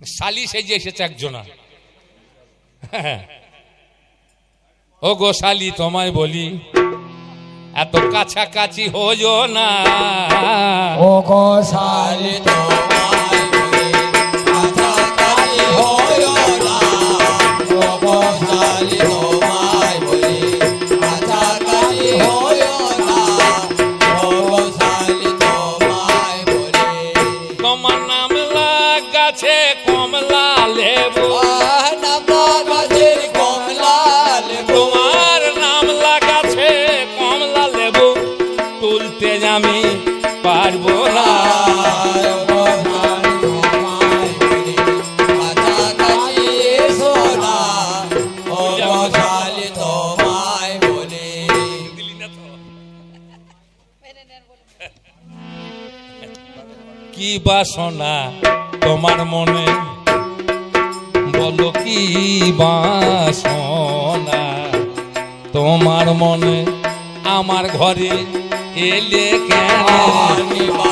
শালি সেজে এসেছে একজনা। ও গো শালি, তোমায় বলি, এত কাছাকাছি হইও না। ও গো শালি, তোমায় বাসনা তোমার মনে? বলো কি বাসনা? তোমার মনে আমার ঘরে এলে কেন?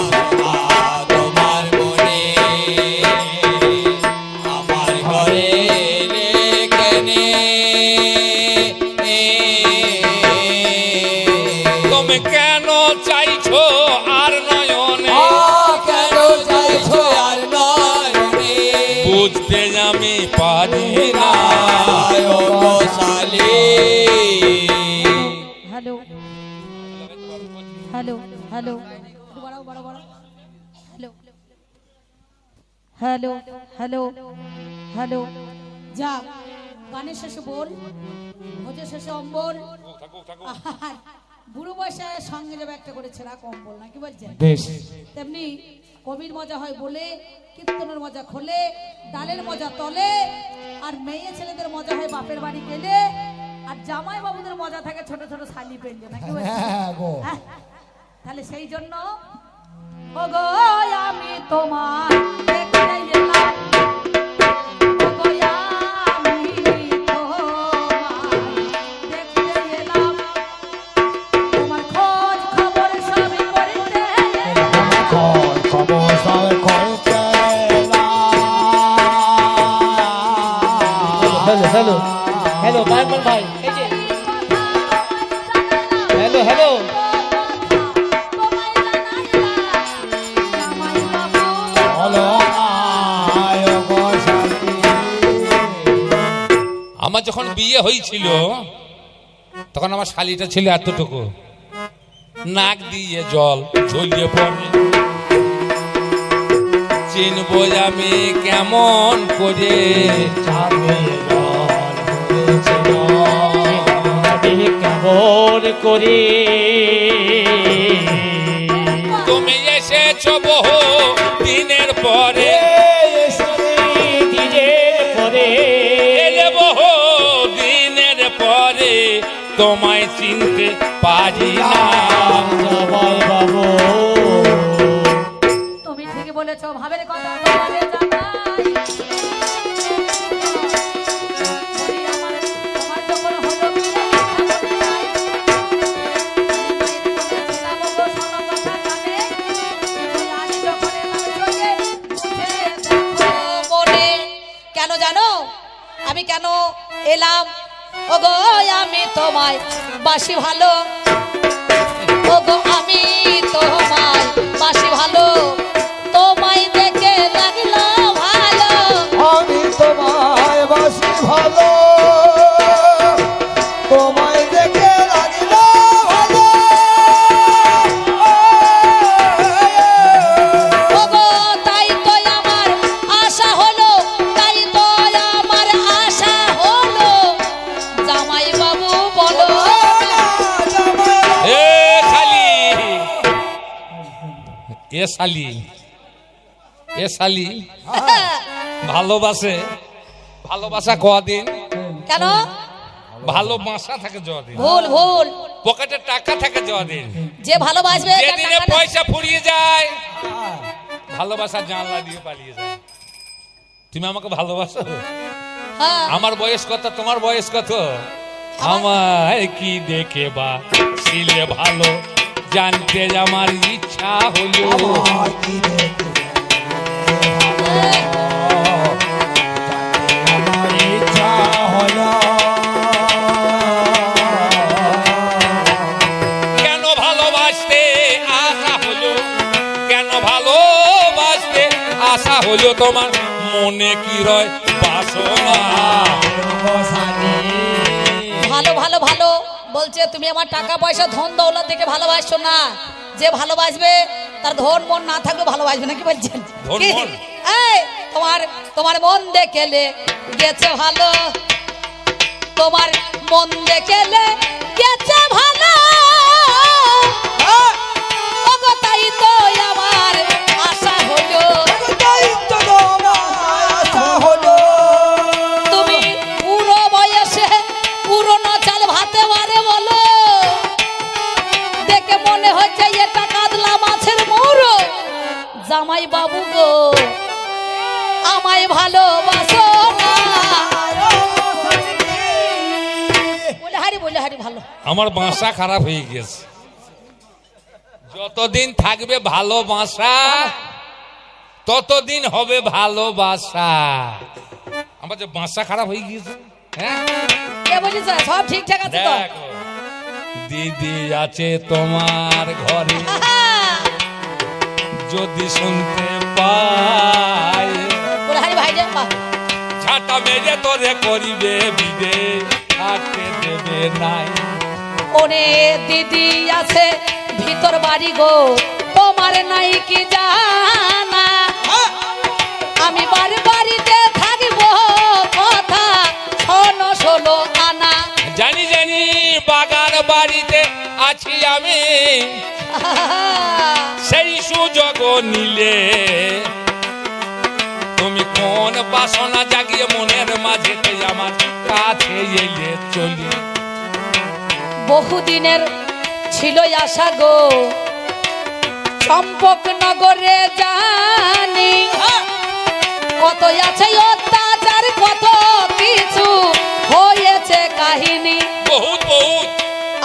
আমি পারি না। Hello. Hello hello. Hello hello. Hello. যা গানের শেষে বল ভোজের শেষে অম্বল। বুড়ো বয়সে সঙ্গে যাবে একটা করে ছেঁড়া কম্বল না কি বলছেন? বেশ। তেমনি কবির মজা হয় বলে কীর্তনের মজা খোলে ডালের মজা তলে আর মেয়ে ছেলেদের মজা হয় বাপের বাড়ি গেলে আর জামাই বাবুদের মজা থাকে ছোট ছোট শালি পেলে নাকি? হ্যাঁ তাহলে সেই জন্য ও গো আমি তোমার এলাম। বিয়ে হয়েছিল তখন আমার শালিটা ছিল এতটুকু। নাক দিয়ে জল ঝরিয়ে পড়ে। চিনবো আমি কেমন করে কেমন করে? তুমি এসেছ বহু শালি। এ শালি ভালোবাসে ভালোবাসা কদিন? কেন? ভালো ভালোবাসা থাকে যদিন। ভুল ভুল। পকেটে টাকা থাকে যদিন। যে ভালোবাসবে যেদিনে পয়সা ফুরিয়ে যায় ভালোবাসা জানলা দিয়ে পালিয়ে যায়। তুমি আমাকে ভালোবাসো? হ্যাঁ। আমার বয়স কত? তোমার বয়স কত? আমায় কি দেখে বা? ছিলে ভালো জানতে আমার ইচ্ছা হলো। কেন আশা হলো? কেন আশা হলো তোমার? মনে কি রয় বাসনা? বলছে তুমি আমার টাকা পয়সা ধন দৌলত দেখে ভালোবাসছো না? যে ভালোবাসবে তার ধন মন না থাকলে ভালোবাসবে নাকি বলছেন? কি? তোমার তোমার মন দেখেলে গেছে ভালো। তোমার মন দেখেলে আমার বাসা খারাপ হয়ে গেছে। যতদিন থাকবে ভালোবাসা ততদিন হবে ভালোবাসা আমার যে বাসা খারাপ হয়ে গিয়েছে হ্যাঁ? সব ঠিকঠাক আছে দিদি আছে তোমার ঘরে! যদি শুনতে পাই। ঝাঁটা মেরে তোরে করিবে বিদে থাকতে দেবে নাই। ওরে দিদি আছে, ভিতর বাড়ি গো, তোমার নাই কি জানা? আমি বাড়ি বাড়িতে থাকব, কথা শোনো শোনো, আনা। জানি জানি বাগান বাড়িতে আছি আমি। সেই সুযোগ নিলে তুমি কোন বাসনা জাগিয়ে মনের মাঝে আমার কাছে এলে চলি। বহুদিনের ছিল আশা গো। চম্পক নগরে জানি কত আছে অত্যাচার কত কিছু হয়েছে কাহিনী। বহুত বহুত।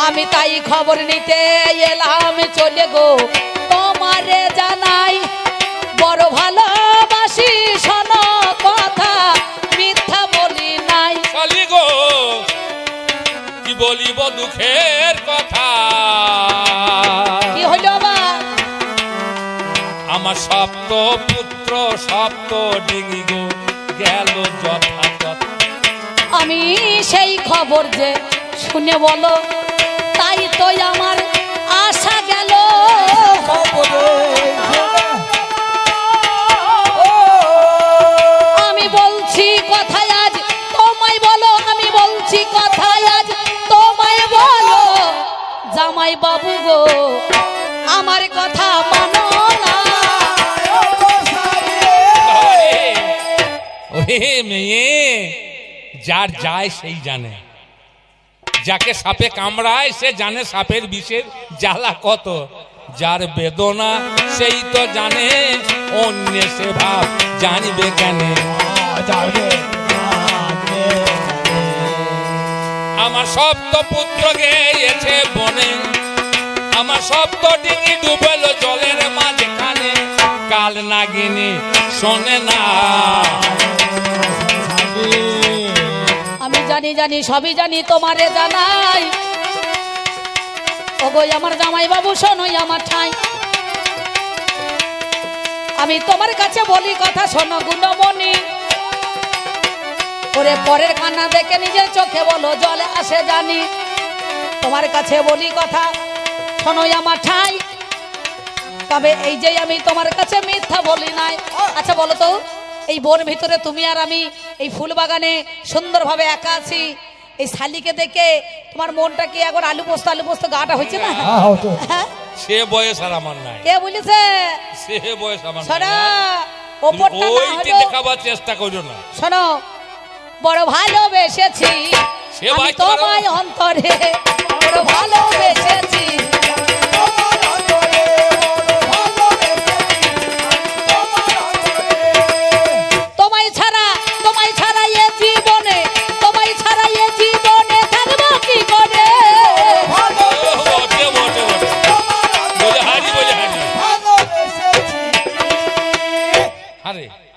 আমি তাই খবর নিতে এলাম চলে গো। তোমারে জানাই বড় ভালোবাসি শোনো। দুঃখের কথা। কি হইল আমার সপ্ত পুত্র সপ্ত ডিঙি গো গেল যথাযথ। আমি সেই খবর যে শুনে বলো তাই তো আমার আশা গেল। আমি জামাই বাবু গো আমার কথা মানো না। মেয়ে যার যায় সেই জানে। যাকে সাপে কামড়ায় সে জানে সাপের বিষের জ্বালা কত। যার বেদনা সেই তো জানে অন্য সে ভাব জানিবে কেন। আমার সপ্ত পুত্র গেছে বনে। আমার সপ্ত ডিঙি ডুবেল জলের মাঝখানে। কাল নাগিনী শোনে না। আমি জানি জানি, সবই জানি, তোমারে জানাই। ওগো, আমার জামাই বাবু শোনোই আমার ঠাই। আমি তোমার কাছে বলি কথা, শোনো গুণমণি। ওরে পরের কান্না দেখে নিজের চোখে বলো জলে আসে জানি। তোমার কাছে বলি কথা শোনোই আমার ঠাই। তবে এই যে আমি তোমার কাছে মিথ্যা বলি নাই। আচ্ছা বলো তো এই বন ভিতরে তুমি আর আমি এই ফুল বাগানে সুন্দরভাবে একা আছি। এই শালিকে দেখে তোমার মনটা কি একবার আলু পোস্ত আলু পোস্ত গাটা হয়েছে না? হ্যাঁ? সে বয়স আর আমার নাই। কে বলেছে? সে বয়স আমার নাই। শোনো ওপরটা না হলো দেখাবার চেষ্টা করো না। শোনো বড় ভালোবেসেছি। আমি তোমায় অন্তরে বড় ভালোবেসেছি।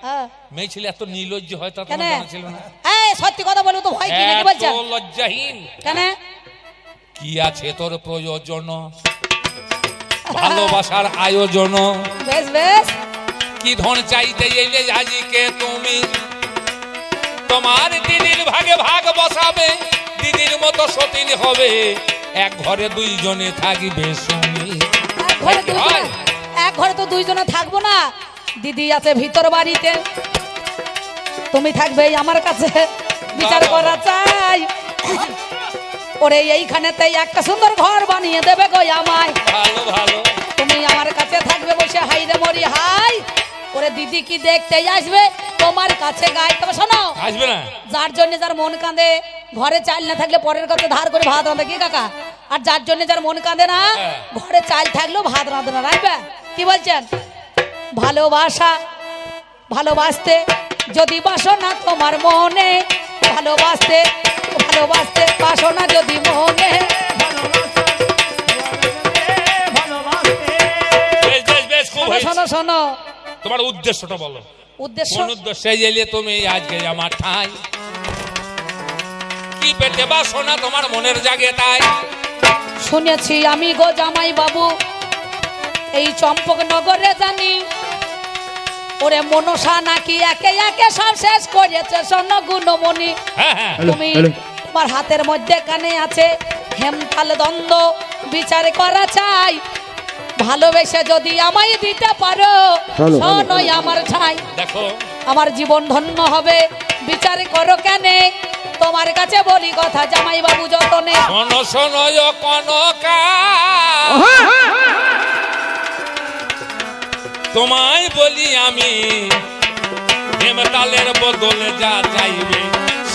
হ্যাঁ, মেয়ে ছেলে এত নির্লজ্জ হয় তা কেন তোমার জানা ছিল না? সত্যি কথা বলো তো? ভয় কি নাকি বলছেন লজ্জাহীন। কেন? কি আছে তোর প্রয়োজন? ভালোবাসার আয়োজন। বেশ বেশ। কি ধন চাইতে এলে আজিকে তুমি? তোমার দিদির ভাগে ভাগ বসাবে দিদির মতো সতীন হবে। এক ঘরে দুইজনে থাকবে শুনি এক ঘরে কি? এক ঘরে তো দুইজনে থাকব না। দিদি আছে ভিতর বাড়িতে। তুমি থাকবে আমার কাছে। বিচার করা চাই। ওরে এইখানেতে একটা সুন্দর ঘর বানিয়ে দেবে গো আমায়। ভালো ভালো। তুমি আমার কাছে থাকবে বসে হাই রে মরি হাই। ওরে দিদি কি দেখতে আসবে? তোমার কাছে গাই তবে শোনো। আসবে না? যার জন্য যার মন কাঁদে ঘরে চাল না থাকলে পরের কাছে ধার করে ভাত রাঁধে কি কাকা? আর যার জন্য যার মন কাঁদে না হ্যাঁ। ঘরে চাল থাকলেও ভাত রাঁধে না রাখবে কি বলছেন? ভালোবাসা ভালোবাসতে যদি বাসো না তোমার মনে ভালোবাসতে ভালোবাসতে বাসো না যদি মনে। বেশ বেশ বেশ খুব শোনো হয়েছে। শোনো শোনো। তোমার উদ্দেশ্যটা বলো। উদ্দেশ্য? কোন উদ্দেশ্যে? এলে তুমি আজকে আমার ঠাই। কি পেটে বা সোনা তোমার মনের জাগে তাই? শুনেছি আমি গো জামাই বাবু এই চম্পক নগরে জানি ওরে মনসা নাকি একে একে সব শেষ করেছে স্বর্ণ গুণমণি। হ্যাঁ হ্যাঁ। তুমি তোমার হাতের মধ্যে কানে আছে হেমতাল দ্বন্দ্ব বিচার করা চাই। ভালোবেসে যদি আমায় দিতে পারো শোনই আমার ছাই। দেখো। আমার জীবন ধন্য হবে বিচার করো কেনে? তোমার কাছে বলি কথা জামাই বাবু যতনে। শোনো শোনো কনকা। তোমায় বলি আমি হেমতালের বদলে যা চাইবে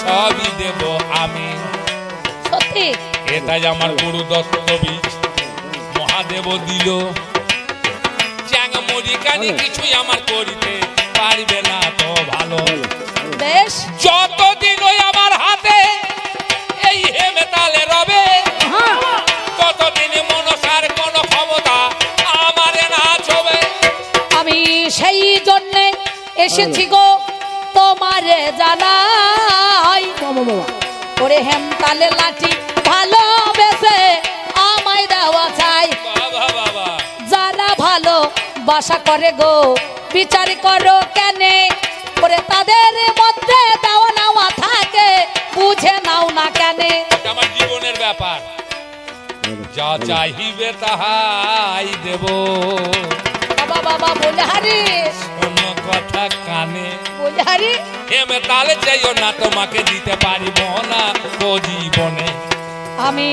সবই দেব আমি। সত্যি? এটাই আমার গুরু দত্ত বীজ মহাদেব দিল। চ্যাং মরিকানি কিছুই আমার করিতে পারবে না তো ভালো। বেশ। যতদিন ওই আমার হাতে এই হেমেতালে রবে এসেছি গো তোমারে জানাই। ওরে হেমতালে লাঠি ভালোবেসে আমায় দেওয়া চাই। যারা ভালো বাসা করে গো বিচার করো কেনে? ওরে তাদের মধ্যে দেওয়া নেওয়া থাকে বুঝে নাও না কেনে? আমার জীবনের ব্যাপার। যা চাইবে তাহাই দেব। বাবা বাবা বলে হারিস। কথা কানে। বলে হারি হেমেতালে যাইও না তোমাকে দিতে পারিব না তো জীবনে। আমি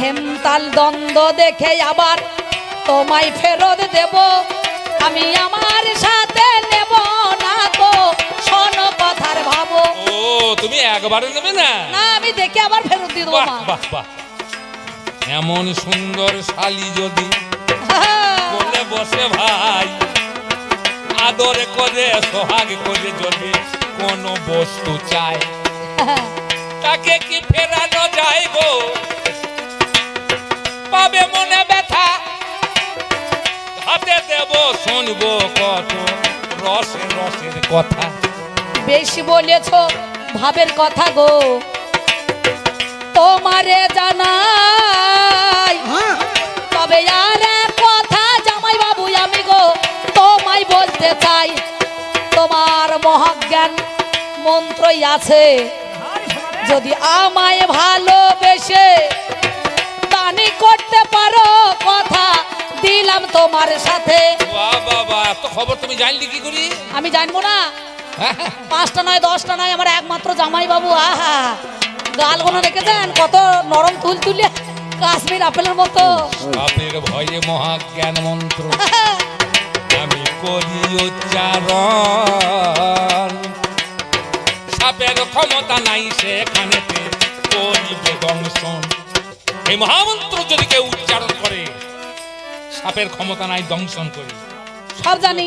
হেমতাল দ্বন্দ্ব দেখে আবার তোমায় ফেরত দেব। আমি আমার সাথে নেব না তো শোন কথার ভাবো। ও তুমি একবারে নেবে না? না আমি দেখে আবার ফেরত দিয়ে দেবো বাহ বাহ বাহ। এমন সুন্দর শালি যদি বলে বসে ভাই আদরে করে সোহাগ করে যদি কোন বস্তু চায় তাকে কি ফেরানো যায় গো? পাবে মনে ব্যথা। হাতে দেব শুনব কত রসে রসের কথা। বেশি বলেছ ভাবের কথা গো। তোমারে জানাই মন্ত্রই আছে। যদি আমায় ভালোবেসে দানি করতে পারো কথা দিলাম তোমার সাথে। বাবা এত খবর তুমি জানলি কি করি? আমি জানব না। হ্যাঁ পাঁচটা নয় দশটা নয় আমার একমাত্র জামাই বাবু আহা। গালগুলো রেখেছেন কত নরম তুল তুলে কাশ্মীর আপেলের মতো। সাপের ভয়ে মহাজ্ঞান মন্ত্র আমি করি উচ্চারণ। সাপের ক্ষমতা নাই করিবে দংশন এই মহামন্ত্র যদি কেউ উচ্চারণ করে সাপের ক্ষমতা নাই দংশন করি। সব জানি।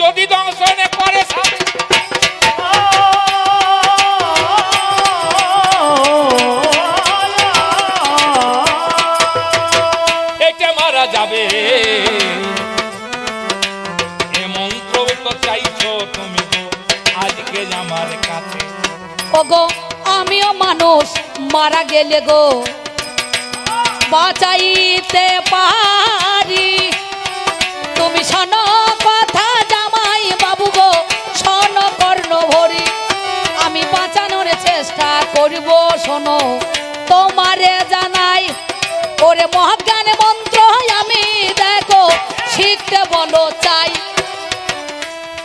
যদি দংশনে করে সাপে। এটা মারা যাবে। এ মন্ত্র তো চাইছো তুমি তো আমার কাছে। ওগো আমিও মানুষ মারা গেলে গো। বাঁচাইতে পারি। তুমি শোন কথা জামাই বাবু গো শোন কর্ণ ভরি। আমি বাঁচানোর চেষ্টা করব শোনো। তোমারে জানাই ওরে মহাজ্ঞান মন্ত্র আমি দেখো শিখতে বলো চাই।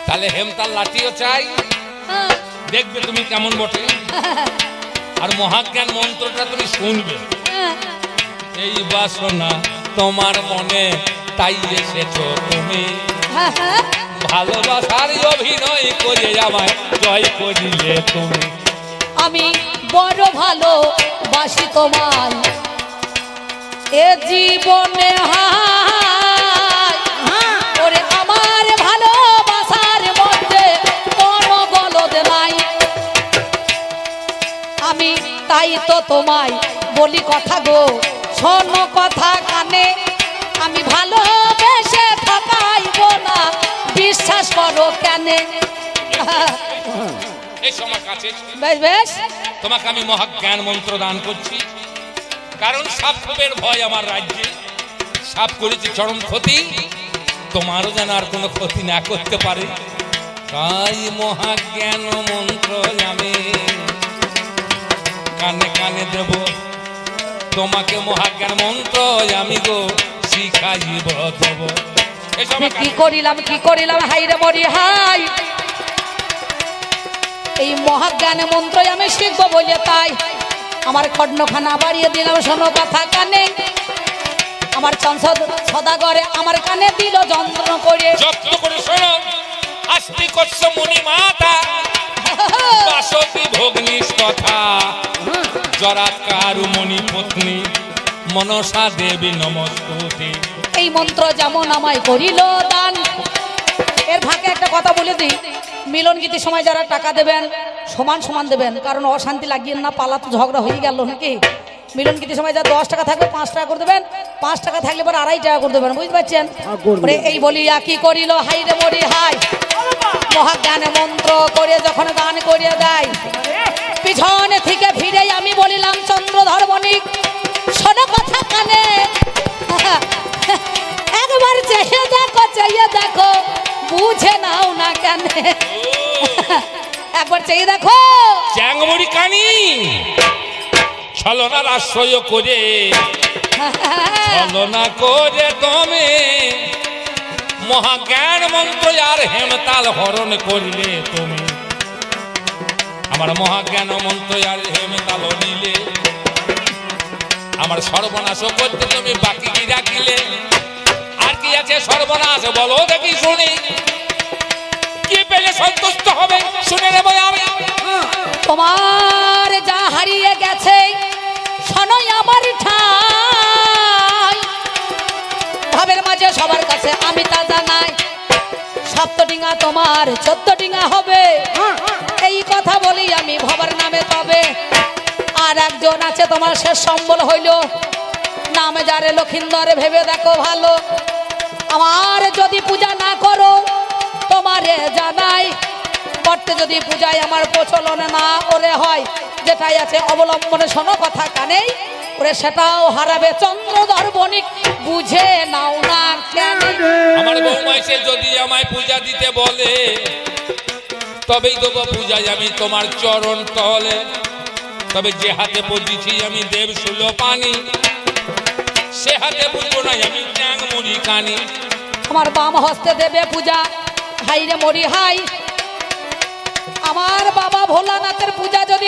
তাহলে হেমতাল লাঠিও চাই। দেখবে তুমি কেমন বটে। আর মহাজ্ঞান মন্ত্রটা তুমি শুনবে। এই বাসনা তোমার মনে, তাই এসেছ তুমি। ভালোবাসার অভিনয় করে আমায় জয় করিলে তুমি। আমি বড় ভালো বাসি তোমায়। এ জীবনে হায় তাই তো তোমায় বলি কথা গো। শোনো কথা কানে আমি ভালোবেসে ঠকাইব না। বিশ্বাস করো কেনে? বেশ বেশ। তোমাকে আমি মহাজ্ঞান মন্ত্র দান করছি। কারণ সাপ সাপের ভয় আমার রাজ্যে। সাপ করেছে চরম ক্ষতি। তোমারও যেন আর কোনো ক্ষতি না করতে পারে। তাই মহাজ্ঞান মন্ত্র আমি কানে কানে দেব। তোমাকে মহাজ্ঞান মন্ত্র আমি গো শিখাইব দেব। কি করিলাম কি করিলাম? হাই রে মরি হাই! এই মহাজ্ঞান মন্ত্র আমি শিখব বলে তাই আমার খণ্ডখানা বাড়িয়ে দিলাম শোনো কথা কানে। আমার সংসদ সদাগরে আমার কানে দিল যন্ত্রণ করে। যত্ন করে শোনো। আস্তি কচ্ছ মুনি মাতা। বাসতি ভগ্নিস তথা জরা কারু মণি পত্নী মনসা দেবী নমস্তুতি। এই মন্ত্র যেমন আমায় করিল দান এর ফাঁকে একটা কথা বলে দিই। মিলন গীতির সময় যারা টাকা দেবেন সমান সমান দেবেন কারণ অশান্তি লাগিয়ে না পালা তো ঝগড়া হয়ে গেল নাকি? মিলন গীতির সময় যা দশ টাকা থাকবে পাঁচ টাকা করে দেবেন। পাঁচ টাকা থাকলে পরে আড়াই টাকা করে দেবেন বুঝতে পারছেন? এই বলিয়া কি করিল? হাই রে মরি হাই মহাজ্ঞানে মন্ত্র করে যখন দান করিয়ে দেয় পিছনে থেকে ফিরে আমি বলিলাম চন্দ্রধর বণিক শোনো কথা কানে। একবার চেয়ে দেখো চেয়ে দেখো বুঝে নাও না কেন? একবার চেয়ে দেখো। চ্যাংমুড়ি কানি ছলনার আশ্রয় করে ছলনা করে তুমি। মহাজ্ঞান মন্ত্র আর হেমতাল হরণ করিলে তুমি। আমার মহাজ্ঞান মন্ত্র আর হেমতাল নিলে আমার সর্বনাশ করতে তুমি বাকি কি রাখিলে? আর কি আছে সর্বনাশ? বলো দেখি শুনি। কি পেলে সন্তুষ্ট হবে? শুনে নেব আমি। তোমার যা হারিয়ে গেছে, শোনোই আমার ঠাই। ভাবের মাঝে সবার কাছে আমি তা জানাই। সপ্ত ডিঙা তোমার, চোদ্দ ডিঙা হবে। এই কথা বলি আমি ভবার নামে তবে। আর একজন আছে তোমার শেষ সম্বল হইল। নামে যারে লক্ষিন্দরে ভেবে দেখো ভালো। আমার যদি পূজা না করো, তোমারে জানাই। করতে যদি পূজায় আমার প্রচলন না ওরে হয়, যেটাই আছে অবলম্বনে শোনো কথা কানেই। ওরে সেটাও হারাবে চন্দ্রধর বণিক বুঝে নাও না কেন? আমার বৌমা যদি আমায় পূজা দিতে বলে তবেই দেবো পূজায় আমি তোমার চরণ তলে। তবে যে হাতে পড়েছি আমি দেব সুল পানি। সে হাতে বুঝব না আমি চ্যাং মুড়ি কানি আমার বাম হস্তে দেবে পূজা হাই রে মরি হাই। আমার বাবা ভোলানাথের পূজা যদি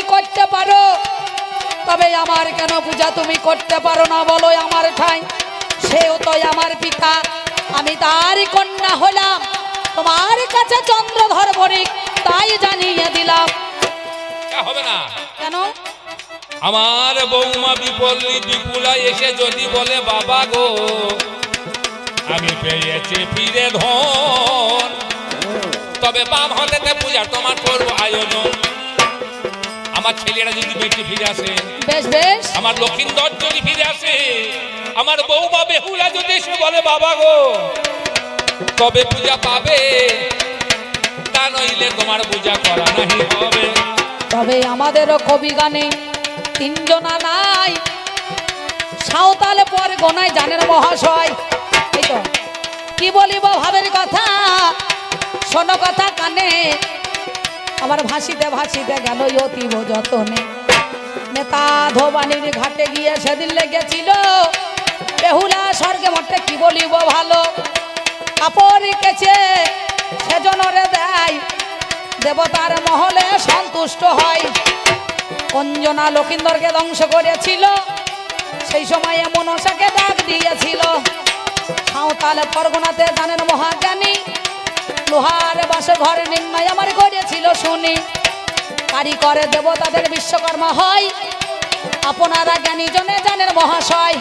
তবে আমার কেন পূজা তুমি করতে পারো না বলো আমার ঠাই? সেও তো আমার পিতা। আমি তারই কন্যা হলাম। তোমার কাছে চন্দ্রধর বণিক তাই জানিয়ে দিলাম। হবে না। কেন? আমার বৌমা বিপল্লী বিপুলা এসে যদি বলে বাবা গো আমি পেয়েছি ফিরে ধন। তবে বাম হাতেতে পূজা তোমার করব আয়োজন। আমার ছেলেরা যদি বেঁচে ফিরে আসে বেশ বেশ। আমার লক্ষিন্দর যদি ফিরে আসে আমার বৌমা বেহুলা যদি এসে বলে বাবা গো তবে পূজা পাবে? তা নইলে তোমার পূজা করা নাহি হবে। তবে আমাদেরও কবি গানে তিনজনা নাই। সাঁওতালে পরে গোনায় জানেন মহাশয়। এই তো কি বলিব ভাবের কথা? শোনো কথা কানে। আমার ভাসিতে ভাসিতে গেল অতীব যতনে। নেতা ধোবানির ঘাটে গিয়ে সেদিন লেগেছিল। বেহুলা স্বর্গে মঠে কি বলিব ভালো? কাপড় কেছে সেজনরে দেয়। দেবতার মহলে সন্তুষ্ট হয়। অঞ্জনা লক্ষিন্দরকে ধ্বংস করেছিল। সেই সময়ে মনসাকে ডাক দিয়েছিল। সাঁওতালে পরগনাতে জানেন মহাজ্ঞানী লোহার বাসে ঘরে নির্ণয় আমার করেছিল শুনি। কারিকরে দেবতাদের বিশ্বকর্মা হয়। আপনারা জ্ঞানী জনে জানেন মহাশয়,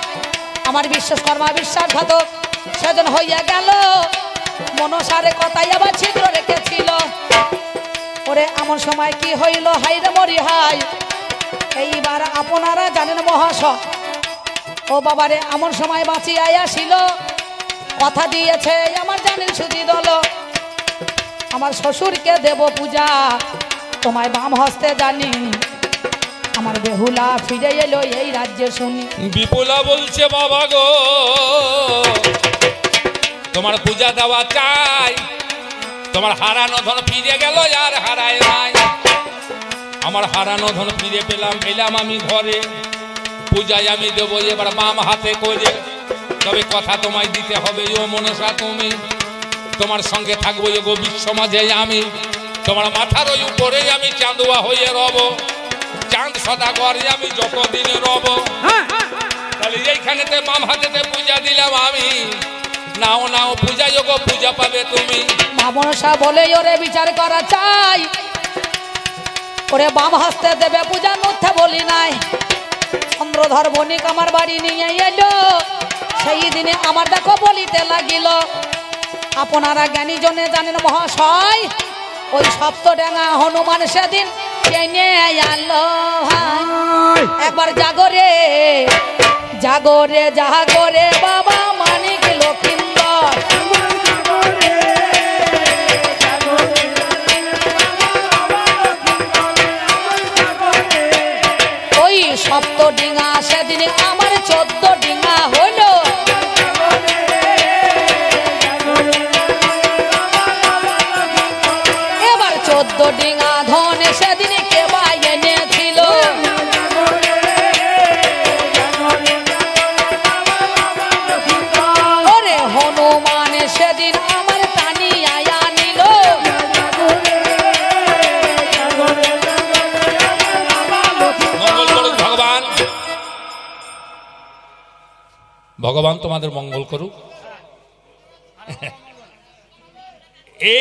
আমার বিশ্বকর্মা বিশ্বাসঘাতক। সেজন হইয়া গেল, মনসারে কথাই আবার ছিদ্র রেখেছিল। ওরে, এমন সময় কি হইল? হাইরে মরি হাই এইবার আপনারা জানেন মহাশয়, ও বাবারে, এমন সময় বাঁচিয়ে আসিল। কথা দিয়েছে, আমার জানেন সুজি দল আমার শ্বশুরকে দেব পূজা। তোমায় বাম হস্তে জানি। আমার বেহুলা ফিরে এলো এই রাজ্যে শুনি। বিপুলা বলছে, বাবা গো, তোমার পূজা দেওয়া চাই। তোমার হারানো ধন ফিরে গেল আর হারায় নাই। আমার হারানো ধন ফিরে পেলাম পেলাম আমি ঘরে। পূজায় আমি দেবো এবার বাম হাতে করে। তবে কথা তোমায় দিতে হবে, ও মনসা তুমি। তোমার সঙ্গে থাকব গো বিশ্ব মাঝে আমি। তোমার মাথার ওই উপরে আমি চাঁদুয়া হয়ে রব। চাঁদ সদা করে আমি যতদিন রব। তাহলে এইখানেতে বাম হাতেতে পূজা দিলাম আমি। নাও নাও পূজা যোগ পূজা পাবে তুমি। মনসা বলে ওরে বিচার করা চাই। ওরে বাম হস্তে দেবে পূজা মিথ্যা বলি নাই। চন্দ্রধর বণিক আমার বাড়ি নিয়ে এলো। সেই দিনে আমার দেখো বলিতে লাগিল। আপনারা জ্ঞানী জনে জানেন মহাশয় ওই সপ্তডাঙ্গা হনুমান সেদিন টেনে একবার জাগরে জাগরে জাগরে বাবা মানিক লক্ষিন্দর। ওই সপ্ত ডিঙা সেদিন আমার চোদ্দ ডিঙা ভগবান তোমাদের মঙ্গল করুক।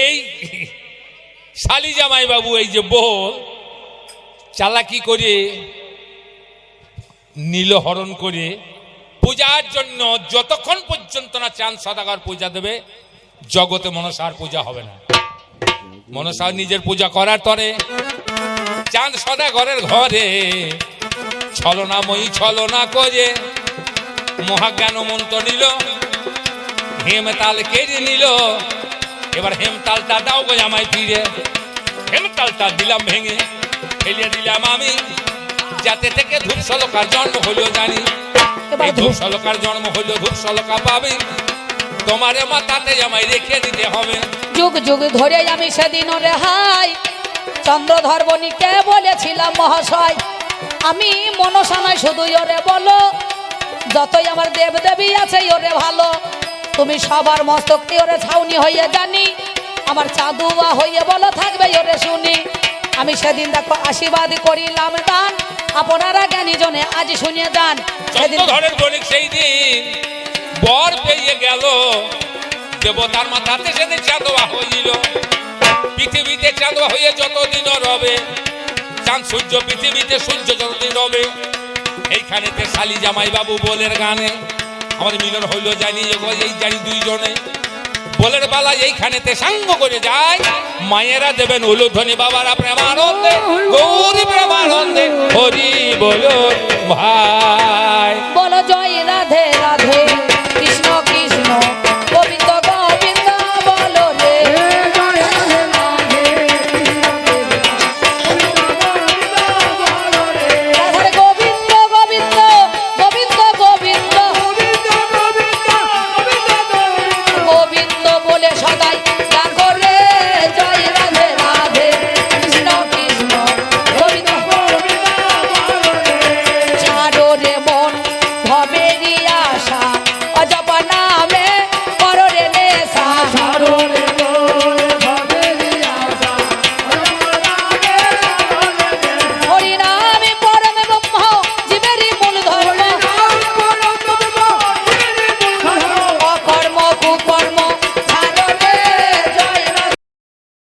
এই শালি জামাই বাবু এই যে বউ, চালাকি করে, নীল হরণ করে পূজার জন্য যতক্ষণ পর্যন্ত না চাঁদ সদাগর পূজা দেবে, জগতে মনসার পূজা হবে না। মনসার নিজের পূজা করার তরে চাঁদ সদাগরের ঘরে ছলনাময়ী ছলনা করে মহাজ্ঞান মন্ত্র নিল হেমতাল কেড়ে নিল। এবার হেমতালটা দাও গো আমায় ফিরে। হেমতালটা দিলাম ভেঙে ফেলিয়ে দিলাম আমি। যাতে থেকে ধূপ সলকার জন্ম হইল জানি। এই ধূপ ধূপ- সলকার জন্ম হলো ধূপ সলকা পাবে। তোমারে মাথাতে আমায় রেখে দিতে হবে। যুগ যুগ ধরে আমি সেদিন রেহাই। চন্দ্রধর বণিকে বলেছিলাম মহাশয় আমি মনসা নয় শুধু ওরে বলো যতই আমার দেব দেবী আছে ওরে ভালো। তুমি সবার মস্তকটি ওরে ছাউনি হইয়ে জানি। আমার চাঁদুয়া হইয়ে বলো থাকবে ওরে শুনি। আমি সেদিন দেখো আশীর্বাদ করিলাম দান। আপনারা জ্ঞানী জনে আজ শুনিয়ে যান সেদিন বণিক সেই দিন বর পেয়ে গেল। দেবতার মাথাতে সেদিন চাঁদোয়া হইল। পৃথিবীতে চাঁদোয়া হয়ে যতদিন রবে চাঁদ সূর্য পৃথিবীতে সূর্য যতদিন রবে এইখানেতে শালি জামাই বাবু বলের গানে। আমাদের মিলন হইল জানি এই জানি দুইজনে। বলের বালা এইখানেতে সাঙ্গ করে যায়। মায়েরা দেবেন উলুধ্বনি বাবারা প্রেমানন্দে, গৌরী প্রেমানন্দে। হরি বলো, ভাই। বলো জয়